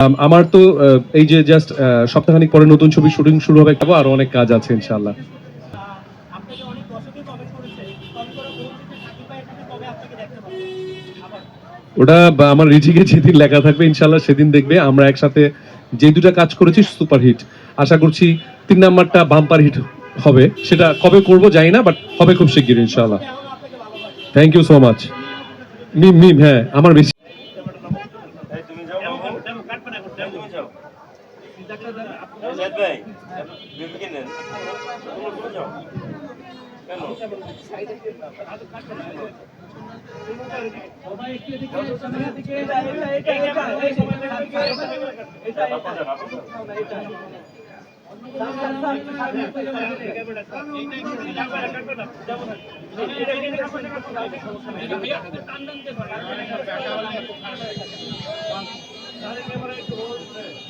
আম, আমার তো এই যে জাস্ট সপ্তাহখানিক পরে নতুন ছবি শুটিং শুরু হবে আরও অনেক কাজ আছে আবার ওটা আমার রিজিকে যেদিন লেখা থাকবে ইনশাআল্লাহ সেদিন দেখবে। আমরা একসাথে যে দুটা কাজ করেছি সুপার হিট আশা করছি তিন নাম্বারটা বাম্পার হিট হবে। সেটা কবে করব জানি না বাট হবে খুব শিগগির ভালোবাসে thank you so much Mim Mim হ্যাঁ আমার বেশি এই তুমি যাও বাবু তুমি যাও জাহিদ ভাই বিবি কিনেন যাও কেন। আহ,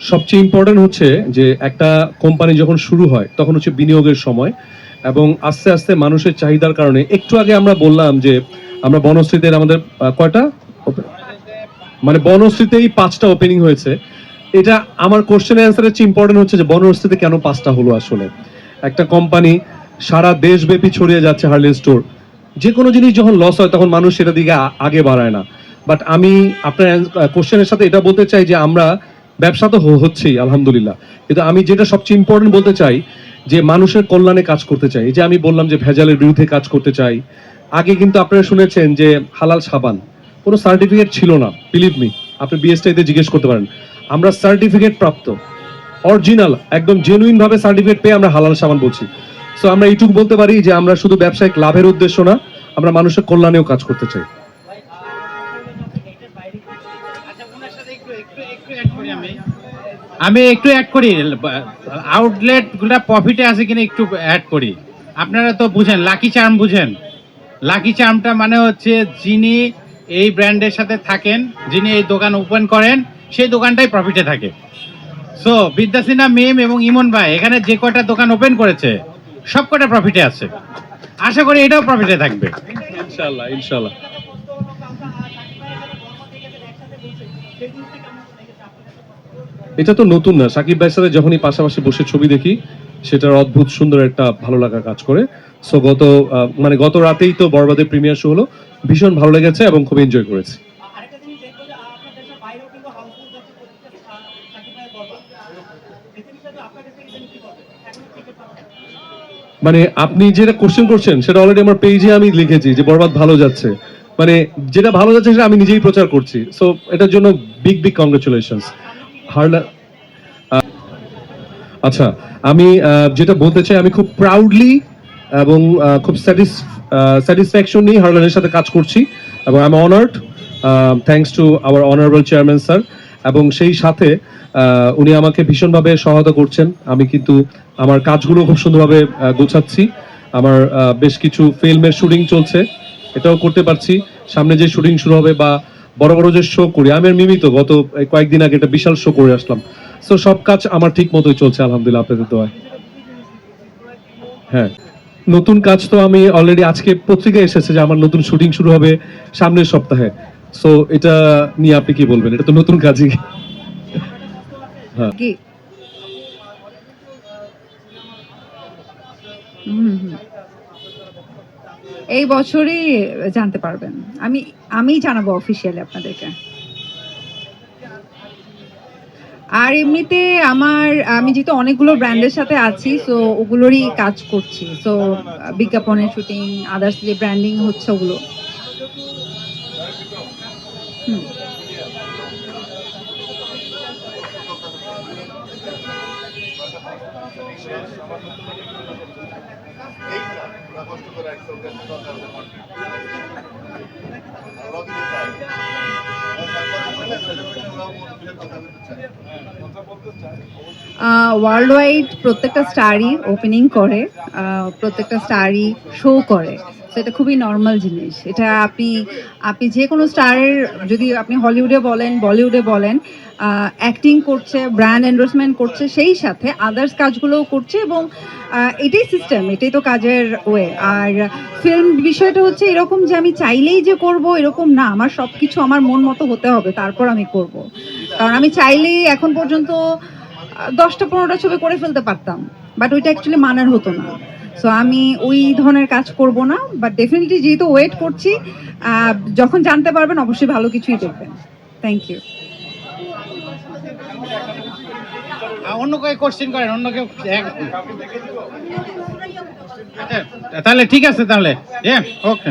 সবচেয়ে ইম্পর্টেন্ট হচ্ছে যে একটা কোম্পানি যখন শুরু হয়, তখন হচ্ছে বিনিয়োগের সময় এবং আস্তে আস্তে মানুষের চাহিদার কারণে। একটু আগে আমরা বললাম যে আমরা বনশ্রীতে আমাদের কয়টা? মানে বনশ্রীতেই পাঁচটা ওপেনিং হয়েছে। এটা আমার কোশ্চেন অ্যান্সারের চেয়ে ইম্পর্টেন্ট হচ্ছে যে বনশ্রীতে কেন পাঁচটা হলো আসলে? একটা কোম্পানি সারা দেশব্যাপী ছড়িয়ে যাচ্ছে হার্লে স্টোর যে কোনো জিনিস যখন লস হয়, তখন মানুষ সেটা দিকে আগে বাড়ায় না। বাট আমি আপনার কোশ্চেনের সাথে এটা বলতে চাই যে আমরা ব্যবসা তো হচ্ছেই, আলহামদুলিল্লাহ। কিন্তু আমি যেটা সবচেয়ে ইম্পর্টেন্ট বলতে চাই, যে মানুষের কল্যাণে কাজ করতে চাই। যে আমি বললাম যে ভেজালের বিরুদ্ধে কাজ করতে চাই, আগে কিন্তু আপনারা শুনেছেন যে হালাল সাবান, কোনো সার্টিফিকেট ছিল না বিলিভ মি আপনি বিএসটাইতে জিজ্ঞেস করতে পারেন। আমরা সার্টিফিকেট প্রাপ্ত অরিজিনাল একদম জেনুইন ভাবে সার্টিফিকেট পেয়ে আমরা হালাল সাবান বলছি। সো আমরা এইটুকু বলতে পারি যে আমরা শুধু ব্যবসায়িক লাভের উদ্দেশ্য না, আমরা মানুষের কল্যাণেও কাজ করতে চাই। আমি একটু অ্যাড করি আউটলেটগুলা প্রফিটে আছে কিনা একটু অ্যাড করি। আপনারা তো বুঝেন লাকি চার্ম বুঝেন। লাকি চার্মটা মানে হচ্ছে যিনি এই ব্র্যান্ডের সাথে থাকেন যিনি এই দোকান ওপেন করেন সেই দোকানটাই প্রফিটে থাকে। সো বিদ্যাসিনা মেম এবং ইমন ভাই এখানে যে কয়টা দোকান ওপেন করেছে সব কটা প্রফিটে আছে? আশা করি এটাও প্রফিটে থাকবে। ইনশাআল্লাহ ইনশাআল্লাহ। এটা তো নতুন না। সাকিব ভাইয়ের সাথে যখনই পাশাপাশি বসে ছবি দেখি সেটার অদ্ভুত সুন্দর একটা ভালো লাগা কাজ করে। সো গত মানে গত রাতেই তো বরবাদের প্রিমিয়ার শো হলো। ভীষণ ভালো লেগেছে এবং খুব এনজয় করেছি। মানে আপনি যেটা কোশ্চেন করছেন সেটা অলরেডি আমার পেজে আমি লিখেছি যে বরবাদ ভালো যাচ্ছে। মানে যেটা ভালো যাচ্ছে সেটা আমি নিজেই প্রচার করছি। সো এটার জন্য বিগ বিগ কংগ্রেচুলেশনস আচ্ছা আমি যেটা বলতে চাই, আমি খুব প্রাউডলি এবং খুব স্যাটিসফ্যাকশন নিয়ে হারলানের সাথে কাজ করছি এবং I am honoured thanks to our honourable chairman sir এবং সেই সাথে উনি আমাকে ভীষণভাবে সহায়তা করছেন। আমি কিন্তু আমার কাজগুলো খুব সুন্দরভাবে গোছাচ্ছি। আমার বেশ কিছু ফিল্মের শুটিং চলছে। এটাও করতে পারছি। সামনে যে শুটিং শুরু হবে বা বড় বড় যে শো করি আমি আর মিমি তো গত কয়েকদিন আগে একটা বিশাল শো করে আসলাম। সো সব কাজ আমার ঠিক মতোই চলছে আলহামদুলিল্লাহ আপনাদের দোয়ায়। হ্যাঁ। নতুন কাজ তো আমি অলরেডি আজকে পত্রিকায় এসেছে যে আমার নতুন শুটিং শুরু হবে সামনের সপ্তাহে। সো এটা নিয়ে আপনি কি বলবেন? এটা তো নতুন কাজই। হ্যাঁ কি? হুম, হুম। এই বছরই জানতে পারবেন। আমি আমি জানাব অফিসিয়ালি আপনাদেরকে। আর এমনিতে আমার, আমি যেহেতু অনেকগুলো ব্র্যান্ডের সাথে আছি সো ওগুলোরই কাজ করছি। সো বিজ্ঞাপনের শুটিং আদার্স যে ব্র্যান্ডিং হচ্ছে ওগুলো। হুম। কষ্ট করে দরকার। ওয়ার্ল্ড ওয়াইড প্রত্যেকটা স্টারই ওপেনিং করে আহ, প্রত্যেকটা স্টারই শো করে। তো এটা খুবই নর্মাল জিনিস। এটা আপনি আপনি যে কোনো স্টারের, যদি আপনি হলিউডে বলেন বলিউডে বলেন অ্যাক্টিং করছে ব্র্যান্ড এন্ডোর্সমেন্ট করছে, সেই সাথে আদার্স কাজগুলোও করছে এবং এটাই সিস্টেম এটাই তো কাজের ওয়ে আর ফিল্ম বিষয়টা হচ্ছে এরকম যে আমি চাইলেই যে করব, এরকম না। আমার সব কিছু আমার মন মতো হতে হবে, তারপর আমি করব। কারণ আমি চাইলেই এখন পর্যন্ত দশটা, পনেরোটা ছবি করে ফেলতে পারতাম। বাট ওইটা অ্যাকচুয়ালি মানার হতো না। সো আমি ওই ধরনের কাজ করব না বাট ডেফিনেটলি যেহেতু ওয়েট করছি যখন জানতে পারবেন অবশ্যই ভালো কিছুই দেখবেন। থ্যাংক ইউ অন্য কেউ কোশ্চেন করেন অন্য কেউ আচ্ছা, তাহলে ঠিক আছে তাহলে। ওকে